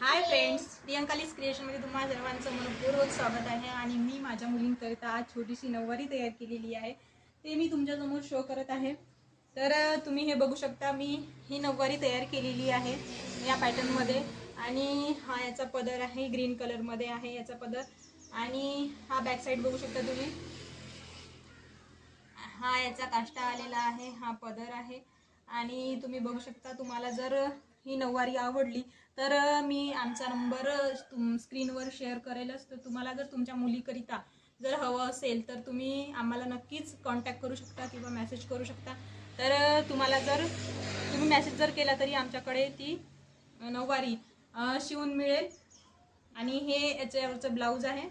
Hi friends प्रियंकालीस क्रिएशनमध्ये तुम्हा सर्वांचं मनपूर्वक स्वागत आहे आणि मी माझ्या मुलींकरिता आज छोटीशी नऊवारी तयार केलेली आहे. ते मी तुमच्यासमोर शो करत आहे. तर तुम्ही हे बघू शकता मी ही नऊवारी तयार केलेली आहे या पॅटर्नमध्ये आणि हा याचा पदर आहे ग्रीन कलरमध्ये आहे याचा पदर. आणि हा बॅक साईड बघू शकता तुम्ही. हा याचा काष्टा आलेला आहे हा पदर आहे. आणि तुम्ही बघू शकता तुम्हाला जर ही नऊवारी आवडली तर मी आमचा नंबर तुम स्क्रीनवर शेअर करेलच तर तुम्हाला जर तुमच्या मुलीकरिता जर हवं असेल तर तुम्ही आम्हाला नक्कीच कॉन्टॅक्ट करू शकता किंवा मेसेज करू शकता. तर तुम्हाला जर तुम्ही मेसेज जर केला तरी आमच्याकडे ती नऊवारी शिवून मिळेल. आणि हे याच्यावरचं ब्लाऊज आहे.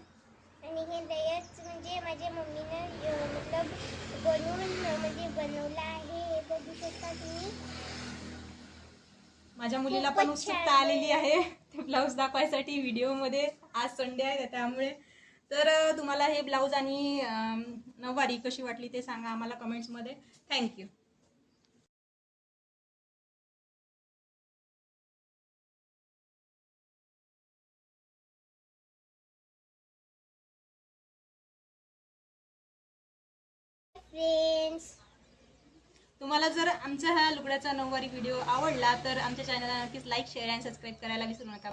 आणि हे म्हणजे माझ्या मम्मीने माझ्या मुलीला पण उत्सुकता आलेली आहे. ते ब्लाऊज दाखवायसाठी व्हिडिओमध्ये आज संडे आहे त्यामुळे. तर तुम्हाला हे ब्लाऊज आणि अं, नऊवारी कशी वाटली ते सांगा आम्हाला कमेंट्समध्ये थँक्यू फ्रेंड्स तुम्हाला जर आमचा हा लुगड्याचा नऊवारी व्हिडिओ आवडला तर आमच्या चॅनलला नक्कीच लाईक शेअर आणि सबस्क्राईब करायला विसरू नका.